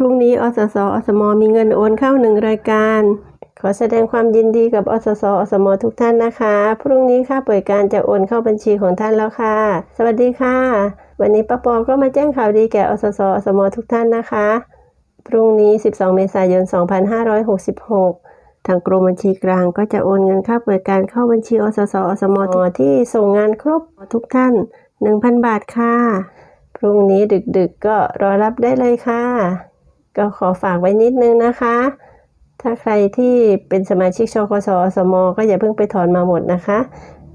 รุ่งนี้อสสอสมมีเงินโอนเข้าหนึ่งรายการ ขอแสดงความยินดีกับอสสอสมทุกท่านนะคะ พรุ่งนี้ค่าป่วยการจะโอนเข้าบัญชีของท่านแล้วค่ะ สวัสดีค่ะ วันนี้ป้าปอก็มาแจ้งข่าวดีแก่อสสอสมทุกท่านนะคะ พรุ่งนี้ 12 เมษายน 2566 ทางกรมบัญชีกลางก็จะโอนเงินค่าเปิดการเข้าบัญชีอสสอสมที่ส่งงานครบทุกท่าน 1,000 บาทค่ะ พรุ่งนี้ดึกๆก็รอรับได้เลยค่ะ ก็ขอฝากไว้นิดนึงนะคะ ถ้าใครที่เป็นสมาชิกชกสอสม ก็อย่าเพิ่งไปถอนมาหมดนะคะ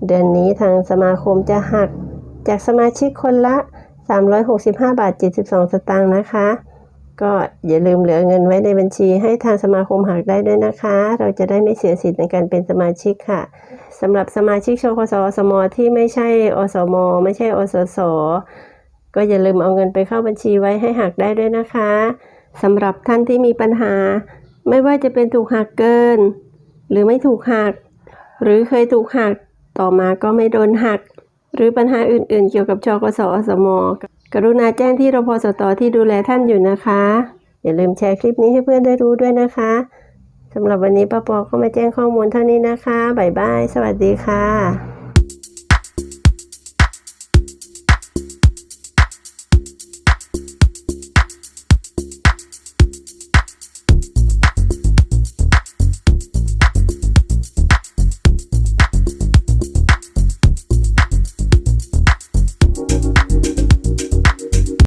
เดือนนี้ทางสมาคมจะหักจากสมาชิกคนละ 365 บาท 72 สตางค์นะคะ ก็อย่าลืมเหลือเงินไว้ในบัญชีให้ทางสมาคมหักได้ด้วยนะคะ เราจะได้ไม่เสียสิทธิ์ในการเป็นสมาชิกค่ะสำหรับสมาชิกชกสอสม ที่ไม่ใช่อสม ไม่ใช่อสสก็อย่าลืมเอาเงินไปเข้าบัญชีไว้ให้หักได้ด้วยนะคะ สำหรับท่านที่มีปัญหา ไม่ว่าจะเป็นถูกหักเกิน หรือไม่ถูกหัก หรือเคยถูกหัก ต่อมาก็ไม่โดนหัก หรือปัญหาอื่นๆ เกี่ยวกับชกสอสมกรุณาแจ้งที่รพสตที่ดูแลท่านอยู่นะคะ อย่าลืมแชร์คลิปนี้ให้เพื่อนได้รู้ด้วยนะคะสำหรับวันนี้ป้าปอก็มาแจ้งข้อมูลเท่านี้นะคะบ๊ายบาย สวัสดีค่ะ